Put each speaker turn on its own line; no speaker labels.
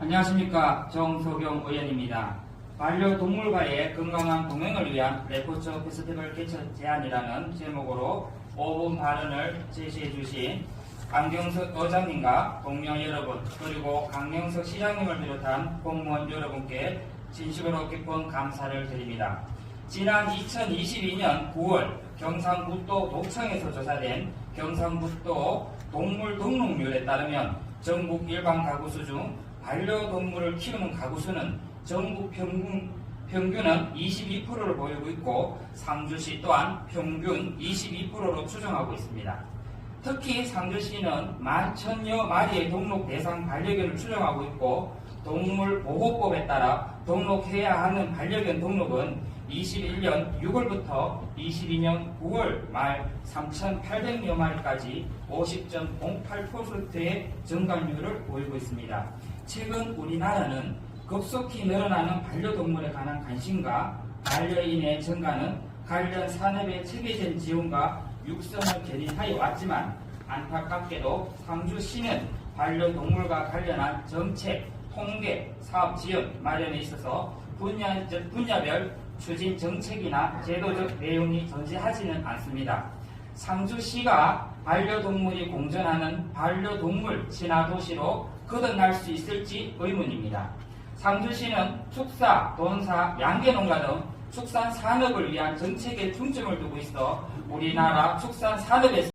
안녕하십니까 정석영 의원입니다. 반려동물과의 건강한 동행을 위한 레포처 페스티벌 개최 제안이라는 제목으로 5분 발언을 제시해 주신 안경석 의장님과 동료 여러분 그리고 강영석 시장님을 비롯한 공무원 여러분께 진심으로 깊은 감사를 드립니다. 지난 2022년 9월 경상북도 독청에서 조사된 경상북도 동물 등록률에 따르면 전국 일반 가구 수 중 반려동물을 키우는 가구 수는 전국 평균, 평균은 22%를 보이고 있고 상주시 또한 평균 22%로 추정하고 있습니다. 특히 상주시는 만 천여 마리의 등록 대상 반려견을 추정하고 있고 동물보호법에 따라 등록해야 하는 반려견 등록은 21년 6월부터 22년 9월 말 3,800여 마리까지 50.08%의 증가율을 보이고 있습니다. 최근 우리나라는 급속히 늘어나는 반려동물에 관한 관심과 반려인의 증가는 관련 산업의 체계적인 지원과 육성을 견인하여 왔지만 안타깝게도 상주시는 반려동물과 관련한 정책, 통계, 사업 지원 마련에 있어서 분야, 분야별 추진 정책이나 제도적 내용이 존재하지는 않습니다. 상주시가 반려동물이 공존하는 반려동물 친화도시로 거듭날 수 있을지 의문입니다. 상주시는 축사, 돈사, 양계농가 등 축산 산업을 위한 정책에 중점을 두고 있어 우리나라 축산 산업에서